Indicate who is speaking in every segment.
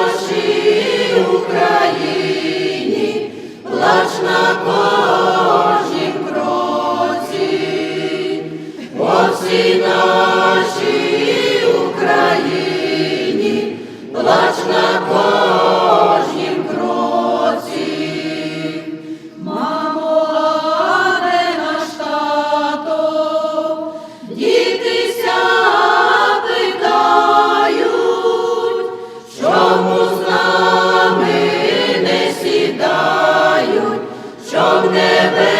Speaker 1: нашій Україні, плач на ciągnę bez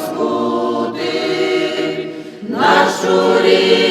Speaker 1: Господи, нашу рік.